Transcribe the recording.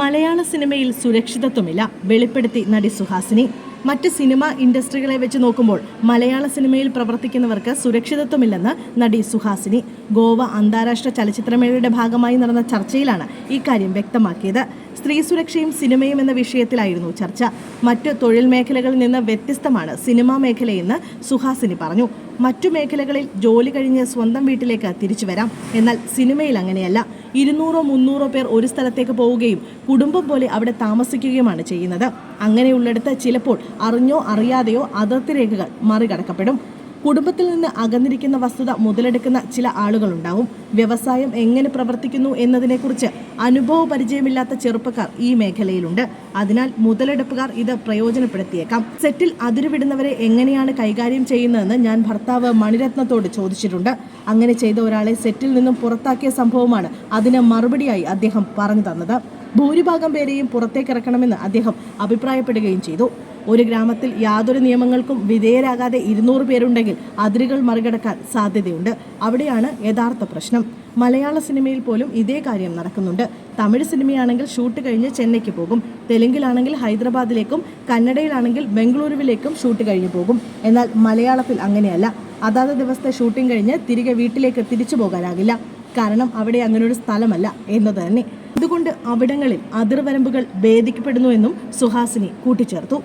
മലയാള സിനിമയിൽ സുരക്ഷിതത്വമില്ല വെളിപ്പെടുത്തി നടി സുഹാസിനി. മറ്റ് സിനിമ ഇൻഡസ്ട്രികളെ വെച്ച് നോക്കുമ്പോൾ മലയാള സിനിമയിൽ പ്രവർത്തിക്കുന്നവർക്ക് സുരക്ഷിതത്വമില്ലെന്ന് നടി സുഹാസിനി. ഗോവ അന്താരാഷ്ട്ര ചലച്ചിത്രമേളയുടെ ഭാഗമായി നടന്ന ചർച്ചയിലാണ് ഇക്കാര്യം വ്യക്തമാക്കിയത്. സ്ത്രീ സുരക്ഷയും സിനിമയും എന്ന വിഷയത്തിലായിരുന്നു ചർച്ച. മറ്റ് തൊഴിൽ മേഖലകളിൽ നിന്ന് വ്യത്യസ്തമാണ് സിനിമാ മേഖലയെന്ന് സുഹാസിനി പറഞ്ഞു. മറ്റു മേഖലകളിൽ ജോലി കഴിഞ്ഞ് സ്വന്തം വീട്ടിലേക്ക് തിരിച്ചു വരാം. എന്നാൽ സിനിമയിൽ അങ്ങനെയല്ല. ഇരുന്നൂറോ മുന്നൂറോ പേർ ഒരു സ്ഥലത്തേക്ക് പോവുകയും കുടുംബം പോലെ അവിടെ താമസിക്കുകയുമാണ് ചെയ്യുന്നത്. അങ്ങനെയുള്ളിടത്ത് ചിലപ്പോൾ അറിഞ്ഞോ അറിയാതെയോ അതിർത്തി രേഖകൾ മറികടക്കപ്പെടും. കുടുംബത്തിൽ നിന്ന് അകന്നിരിക്കുന്ന വസ്തുത മുതലെടുക്കുന്ന ചില ആളുകളുണ്ടാവും. വ്യവസായം എങ്ങനെ പ്രവർത്തിക്കുന്നു എന്നതിനെക്കുറിച്ച് അനുഭവ പരിചയമില്ലാത്ത ചെറുപ്പക്കാർ ഈ മേഖലയിലുണ്ട്. അതിനാൽ മുതലെടുപ്പുകാർ ഇത് പ്രയോജനപ്പെടുത്തിയേക്കാം. സെറ്റിൽ അതിരുവിടുന്നവരെ എങ്ങനെയാണ് കൈകാര്യം ചെയ്യുന്നതെന്ന് ഞാൻ ഭർത്താവ് മണിരത്നത്തോട് ചോദിച്ചിട്ടുണ്ട്. അങ്ങനെ ചെയ്ത ഒരാളെ സെറ്റിൽ നിന്നും പുറത്താക്കിയ സംഭവമാണ് അതിന് മറുപടിയായി അദ്ദേഹം പറഞ്ഞു തന്നത്. ഭൂരിഭാഗം പേരെയും പുറത്തേക്കിറക്കണമെന്ന് അദ്ദേഹം അഭിപ്രായപ്പെടുകയും ചെയ്തു. ഒരു ഗ്രാമത്തിൽ യാതൊരു നിയമങ്ങൾക്കും വിധേയരാകാതെ ഇരുന്നൂറ് പേരുണ്ടെങ്കിൽ അതിരുകൾ മറികടക്കാൻ സാധ്യതയുണ്ട്. അവിടെയാണ് യഥാർത്ഥ പ്രശ്നം. മലയാള സിനിമയിൽ പോലും ഇതേ കാര്യം നടക്കുന്നുണ്ട്. തമിഴ് സിനിമയാണെങ്കിൽ ഷൂട്ട് കഴിഞ്ഞ് ചെന്നൈക്ക് പോകും. തെലുങ്കിലാണെങ്കിൽ ഹൈദരാബാദിലേക്കും കന്നഡയിലാണെങ്കിൽ ബംഗളൂരുവിലേക്കും ഷൂട്ട് കഴിഞ്ഞ് പോകും. എന്നാൽ മലയാളത്തിൽ അങ്ങനെയല്ല. അതാത് ദിവസത്തെ ഷൂട്ടിംഗ് കഴിഞ്ഞ് തിരികെ വീട്ടിലേക്ക് തിരിച്ചു പോകാനാകില്ല. കാരണം അവിടെ അങ്ങനെ ഒരു സ്ഥലമല്ല എന്നത് തന്നെ. അതുകൊണ്ട് അവിടങ്ങളിൽ അതിർവരമ്പുകൾ ഭേദിക്കപ്പെടുന്നുവെന്നും സുഹാസിനി കൂട്ടിച്ചേർത്തു.